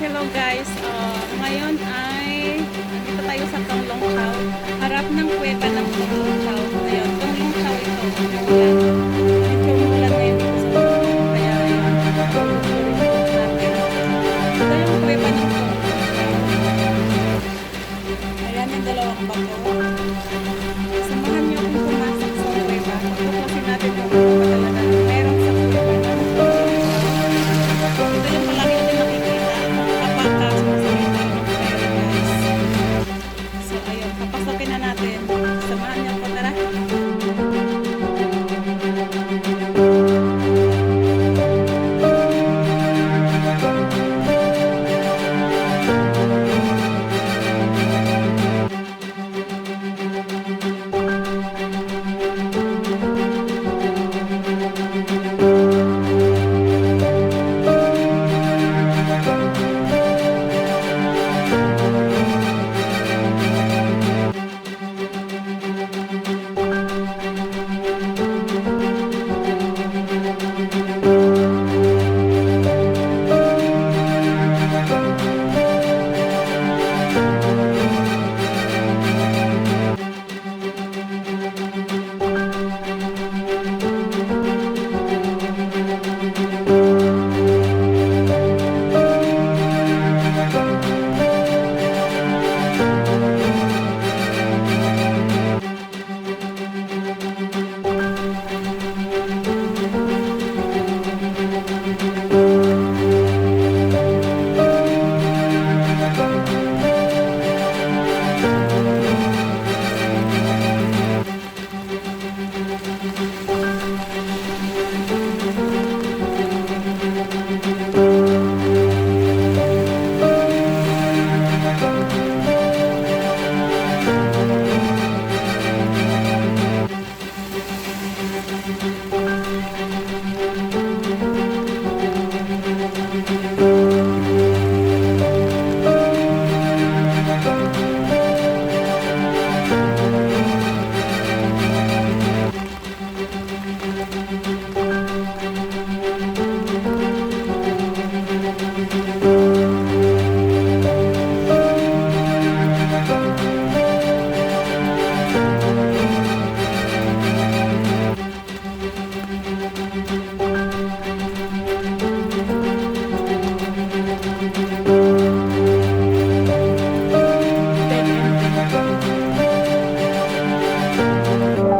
Hello guys, uh, ngayon ay dito tayo sa Tonglong Chow. Harap ng kuweba